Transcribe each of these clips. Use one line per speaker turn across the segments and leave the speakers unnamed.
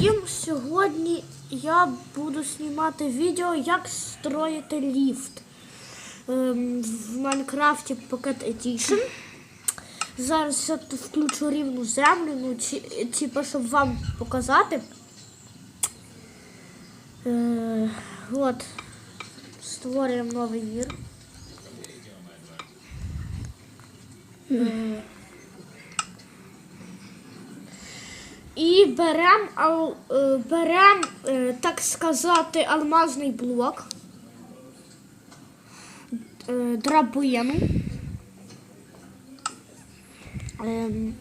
Всім сьогодні я буду знімати відео, як строїти ліфт ем, в Майнкрафті Pocket Edition. Зараз я тут включу рівну землю, ну, типу, щоб вам показати. Е, от, створюємо новий мір. Е, І беремо, е, берем, е, так сказати, алмазний блок, е, драбину. Ем,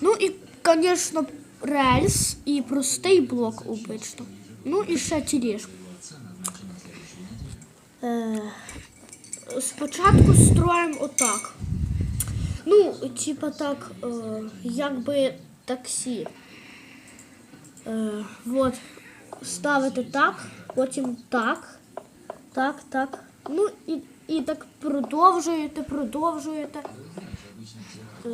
ну і, звісно, рельс і простий блок обично. Ну і ще тележку. Е, спочатку строїмо отак. Ну, типа так, е, якби таксі. Е, от, так, потім так, так, так. Ну і, і так продовжуєте, продовжуєте. Е,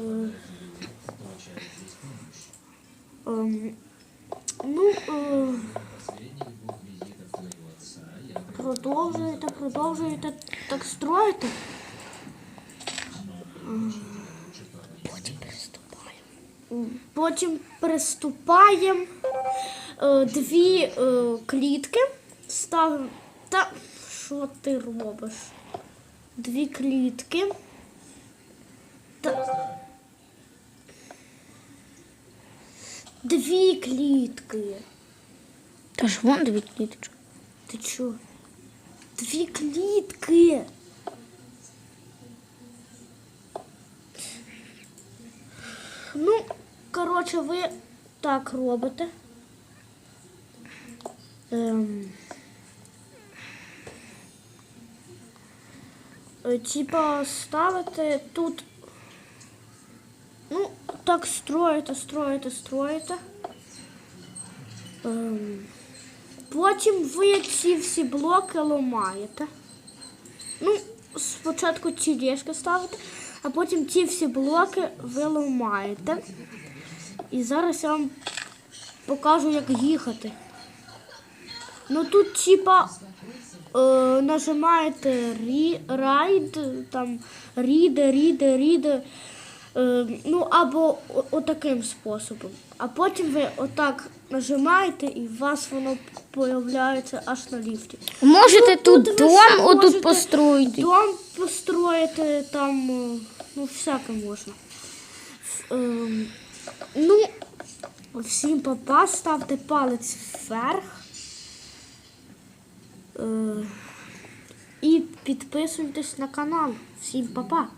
ем, ну, е, продовжуєте, продовжуєте так строїти. Потім приступаємо. Потім приступаємо дві е, клітки. Ставимо. Та що ти робиш? Дві клітки. Та... Дві клітки.
Та ж вон дві кліточки.
Ти чо? Дві клітки. Ну, коротше, ви так робите. Ем. Е, Типа ставите тут. Ну, так строїте, строїте, строїте. Ем. Потім ви ці всі блоки ламаєте. Ну, спочатку ці діжки ставите, а потім ці всі блоки ви ламаєте. І зараз я вам покажу, як їхати. Ну тут, типа, е, нажимаєте рі, райд, там ріде, ріде, ріде. Е, ну, або отаким способом. А потім ви отак нажимаєте і у вас воно появляється аж на ліфті.
Можете тут,
ви
дом отут построїти.
Дом построїти там, е, ну, всяке можна. Ем, ну, всім папа, ставте палець вверх. Е, і підписуйтесь на канал. Всім папа.